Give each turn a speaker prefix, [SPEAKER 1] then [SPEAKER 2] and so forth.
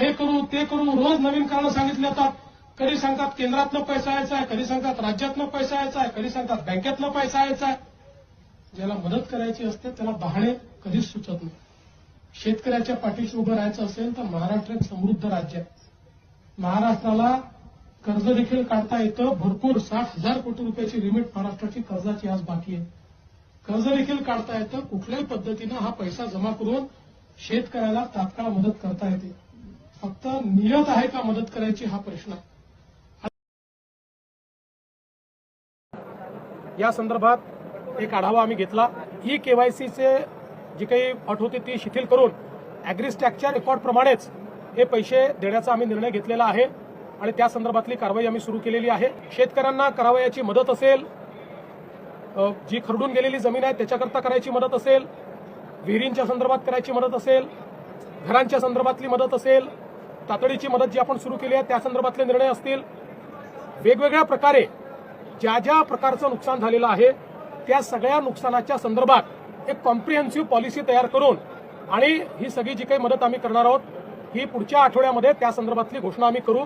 [SPEAKER 1] हे करू ते करू रोज नवीन कारणं सांगितली जातात. कधी सांगतात केंद्रातनं पैसा यायचा आहे कधी सांगतात राज्यातनं पैसा यायचा आहे कधी सांगतात बँकेतनं पैसा यायचा आहे. ज्याला मदत करायची असते त्याला बहाणे कधीच सुचत नाही. शेतकऱ्याच्या पाठीशी उभं राहायचं असेल तर महाराष्ट्र एक समृद्ध राज्य आहे. महाराष्ट्राला कर्ज देखील काढता येतं. भरपूर साठ हजार कोटी रुपयाची लिमिट महाराष्ट्राची कर्जाची आज बाकी आहे. कर्ज देखील काढता येतं. कुठल्याही पद्धतीनं हा पैसा जमा करून शेतकऱ्याला तात्काळ मदत करता येते. फक्त नियत आहे का मदत करायची हा प्रश्न? आहे या संदर्भात एक आढावा आम्ही घेतला. ई केवायसीचे जी काही अट होती ती शिथिल करून अॅग्रिस्टॅकच्या रेकॉर्डप्रमाणेच हे पैसे देण्याचा आम्ही निर्णय घेतलेला आहे आणि त्या संदर्भातली कारवाई आम्ही सुरू केलेली आहे. शेतकऱ्यांना करावयाची मदत असेल जी खरडून गेलेली जमीन आहे त्याच्याकरता करायची मदत असेल विहिरींच्या संदर्भात करायची मदत असेल घरांच्या संदर्भातली मदत असेल तातडीची मदत जी आपण सुरू केली आहे त्या संदर्भातले निर्णय असतील. वेगवेगळ्या प्रकारे ज्या ज्या प्रकारचं नुकसान झालेलं आहे त्या सगळ्या नुकसानाच्या संदर्भात एक कॉम्प्रिहेन्सिव्ह पॉलिसी तयार करून आणि ही सगळी जी काही मदत आम्ही करणार आहोत ही पुढच्या आठवड्यामध्ये त्या संदर्भातली घोषणा आम्ही करू.